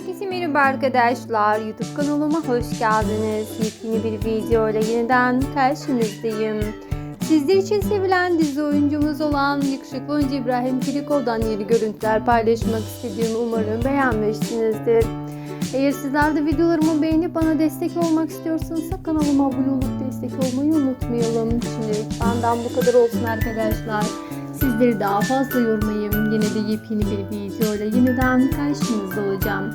Herkese merhaba arkadaşlar. YouTube kanalıma hoş geldiniz. Yepyeni bir video ile yeniden karşınızdayım. Sizler için sevilen dizi oyuncumuz olan yakışıklı oyuncu İbrahim Çelikov'dan yeni görüntüler paylaşmak istediğimi umarım beğenmişsinizdir. Eğer sizler de videolarımı beğenip bana destek olmak istiyorsanız kanalıma abone olup destek olmayı unutmayalım. Şimdi benden bu kadar olsun arkadaşlar. Sizleri daha fazla yormayayım. Yine de yepyeni bir videoyla yeniden karşınızda olacağım.